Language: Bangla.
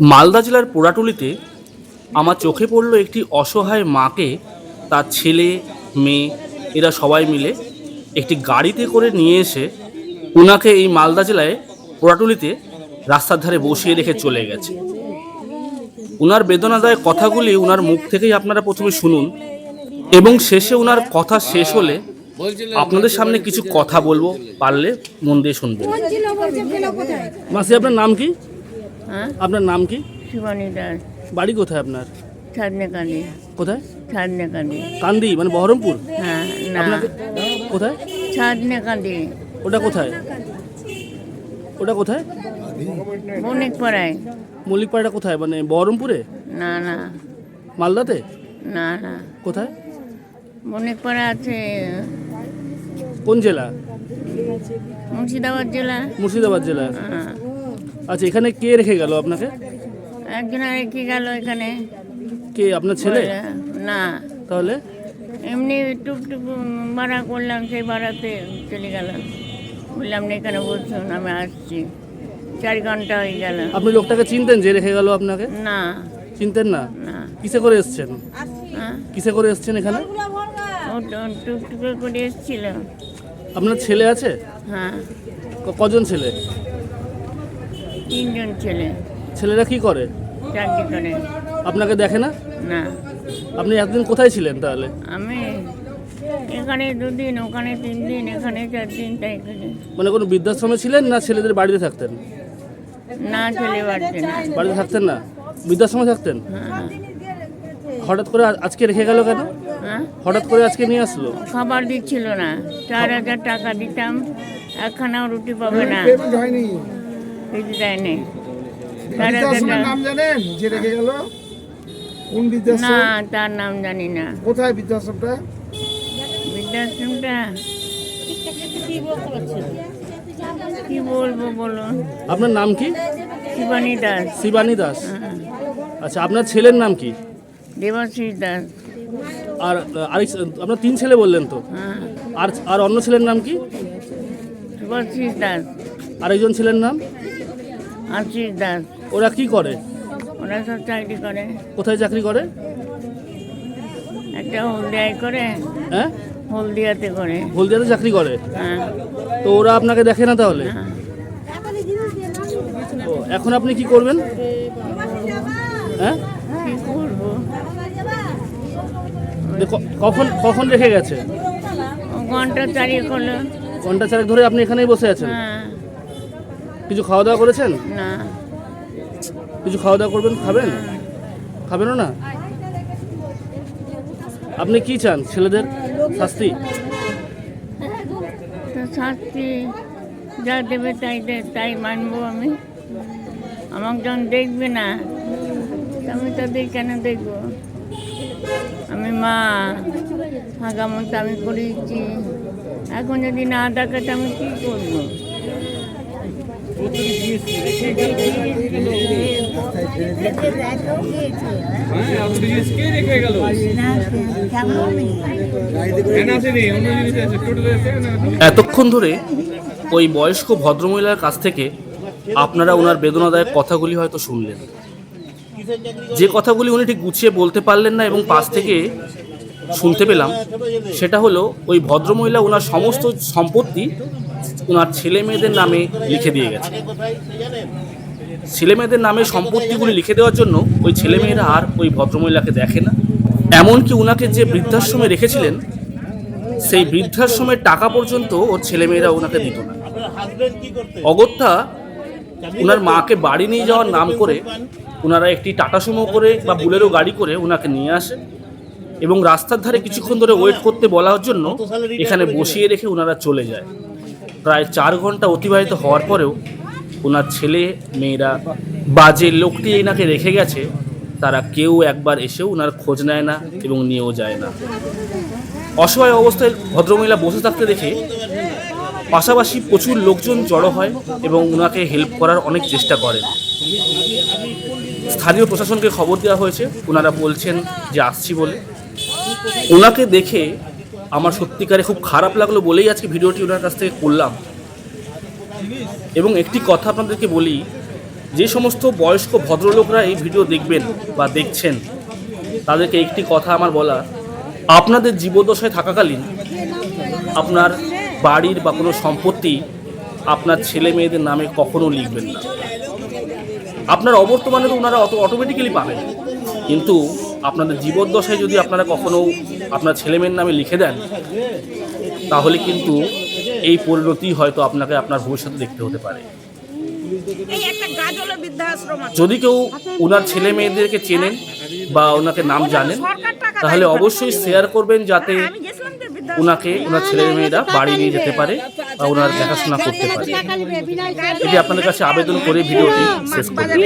মালদা জেলার পোড়াটুলিতে আমার চোখে পড়ল একটি অসহায় মাকে তার ছেলে মেয়ে এরা সবাই মিলে একটি গাড়িতে করে নিয়ে এসে ওনাকে এই মালদা জেলায় পোড়াটুলিতে রাস্তার ধারে বসিয়ে রেখে চলে গেছে। ওনার বেদনাদায়ক কথাগুলি ওনার মুখ থেকেই আপনারা প্রথমে শুনুন এবং শেষে ওনার কথা শেষ হলে আপনাদের সামনে কিছু কথা বলব পারলে মন দিয়ে শুনবেন। মাসি আপনার নাম কি? হ্যাঁ? আপনার নাম কি? শিবানী দাস। বাড়ি কোথায় আপনার? ছাদনেকান্দি কোথায়? ছাদনে কান্দি মানে বহরমপুর? হ্যাঁ না। কোথায়? ছাদনে কান্দি ওটা কোথায়? ওটা কোথায়? বণিক পাড়ায় মল্লিকপাড়াটা কোথায়? মানে বহরমপুরে? না না। মালদাতে? না না। কোথায়? বণিক পাড়া আছে। কোন জেলা? মুর্শিদাবাদ জেলা। মুর্শিদাবাদ জেলা। হ্যাঁ। আচ্ছা এখানে কে রেখে গেল আপনাকে? একজন রেখে গেল এখানে। কে আপনার ছেলে? না। তাহলে? এমনি টুকটুক ভাড়া করলাম সেই ভাড়াতে চলে গেল বললাম না এখানে বলছুন আমি আসছি। চার ঘণ্টা হয়ে গেল। আপনি লোকটাকে চিনতেন যে রেখে গেল আপনাকে? না। চিনতেন না? না। কিসে করে এসছেন? হ্যাঁ? কিসে করে এসছেন এখানে? টুকটুকে করে এসেছিল। আপনার ছেলে আছে? হ্যাঁ। কজন ছেলে? তিনজন ছেলে। ছেলেরা কি করে? চাকরি করে। আপনাকে দেখে না? না। আপনি এতদিন কোথায় ছিলেন তাহলে? আমি এখানে দুদিন ওখানে তিন দিন এখানে চার দিন তাই মানে কোনো বৃদ্ধাশ্রমে ছিলেন না ছেলেদের বাড়িতে থাকতেন? না পারছে না। বাড়িতে থাকতেন না? বৃদ্ধাশ্রমে থাকতেন? হ্যাঁ। হঠাৎ করে আজকে রেখে গেল কেন? হ্যাঁ? হঠাৎ করে আজকে নিয়ে আসলো? খাবার দিচ্ছিল না। চার হাজার টাকা দিতাম একখানাও রুটি পাবে না। কিছু দেয়নি। চার হাজার বৃদ্ধাশ্রমের টাকা নাম জানেন? যে রেখে গেল? কোন না তার নাম জানি না। কোথায় বৃদ্ধাশ্রমটা বৃদ্ধাশ্রমটা কি বলব বলুন? আপনার নাম কি? শিবানী দাস। শিবানী দাস। হ্যাঁ। আচ্ছা আপনার ছেলের নাম কি? দেবাশিস দাস। আর আরেক আপনার তিন ছেলে বললেন তো। হ্যাঁ। আর আর অন্য ছেলের নাম কি? দেবাশিস দাস। আরেকজন ছেলের নাম? আশিস দাস ওরা কি করে? ওরা সব চাকরি করে। কোথায় চাকরি করে? একটা হলদিয়ায় করে হ্যাঁ? হলদিয়াতে করে। হলদিয়াতে চাকরি করে? হ্যাঁ। তো ওরা আপনাকে দেখে না তাহলে। ও, এখন আপনি কি করবেন? হ্যাঁ? কি করব? যে ক- কখন কখন রেখে গেছে? ও ঘণ্টা চারিয়ে করল ঘণ্টা চারেক ধরে আপনি এখানেই বসে আছেন? হ্যাঁ। কিছু খাওয়া দাওয়া করেছেন? না। কিছু খাওয়া দাওয়া করবেন খাবেন? খাবেনও না? আপনি কি চান ছেলেদের শাস্তি? তো শাস্তি যা দেবে তাই তাই মানবো আমি। আমাকে যখন দেখবে না তো আমি তাদের কেন দেখব? আমি মা হাগামত আমি করেছি। এখন যদি না দেখে তো আমি কী করব? এতক্ষণ ধরে ওই বয়স্ক ভদ্রমহিলার কাছ থেকে আপনারা ওনার বেদনাদায়ক কথাগুলি হয়তো শুনলেন। যে কথাগুলি উনি ঠিক গুছিয়ে বলতে পারলেন না এবং পাশ থেকে শুনতে পেলাম, সেটা হলো ওই ভদ্রমহিলা ওনার সমস্ত সম্পত্তি ওনার ছেলে মেয়েদের নামে লিখে দিয়ে গেছে। ছেলে মেয়েদের নামে সম্পত্তিগুলি লিখে দেওয়ার জন্য ওই ছেলেমেয়েরা আর ওই ভদ্রমহিলাকে দেখে না। এমনকি ওনাকে যে বৃদ্ধাশ্রমে রেখেছিলেন, সেই বৃদ্ধাশ্রমের টাকা পর্যন্ত ওর ছেলেমেয়েরা ওনাকে দিত না। অগত্যা ওনার মাকে বাড়ি নিয়ে যাওয়ার নাম করে ওনারা একটি টাটা সুমো করে বা বুলেরো গাড়ি করে ওনাকে নিয়ে আসে এবং রাস্তার ধারে কিছুক্ষণ ধরে ওয়েট করতে বলার জন্য এখানে বসিয়ে রেখে ওনারা চলে যায়। প্রায় চার ঘণ্টা অতিবাহিত হওয়ার পরেও ওনার ছেলে, মেয়েরা বা যে লোকটি এনাকে রেখে গেছে, তারা কেউ একবার এসেও ওনার খোঁজ নেয় না এবং নিয়েও যায় না। অসহায় অবস্থায় ভদ্রমহিলা বসে থাকতে দেখে পাশাপাশি প্রচুর লোকজন জড়ো হয় এবং ওনাকে হেল্প করার অনেক চেষ্টা করেন। স্থানীয় প্রশাসনকে খবর দেওয়া হয়েছে, ওনারা বলছেন যে আসছি বলে। ওনাকে দেখে আমার সত্যিকারে খুব খারাপ লাগল বলেই আজকে ভিডিওটি ওনার কাছ থেকে করলাম। এবং একটি কথা আপনাদেরকে বলি, যে সমস্ত বয়স্ক ভদ্রলোকরা এই ভিডিও দেখবেন বা দেখছেন, তাদেরকে একটি কথা আমার বলা, আপনাদের জীবদশায় থাকাকালীন আপনার বাড়ির বা কোনো সম্পত্তি আপনার ছেলে মেয়েদের নামে কখনো লিখবেন না। আপনার অবর্তমানে তো ওনারা অত অটোমেটিক্যালি পাবেন। কিন্তু আপনাদের জীবদ্দশায় যদি আপনারা কখনো আপনার ছেলেমেয়ের নামে লিখে দেন তাহলে কিন্তু এই পরিণতি হয়তো আপনাকে আপনার ভবিষ্যতে দেখতে হতে পারে। এই একটা গাজলে বৃদ্ধাশ্রম আছে। যদি কেউ ওনার ছেলে মেয়েদেরকে চেনেন বা ওনাকে নাম জানেন তাহলে অবশ্যই শেয়ার করবেন যাতে ওনাকে ওনার ছেলে মেয়েরা বাড়ি নিয়ে যেতে পারে বা ওনার দেখাশোনা করতে পারে। এটি আপনাদের কাছে আবেদন করে ভিডিওটি শেষ করছি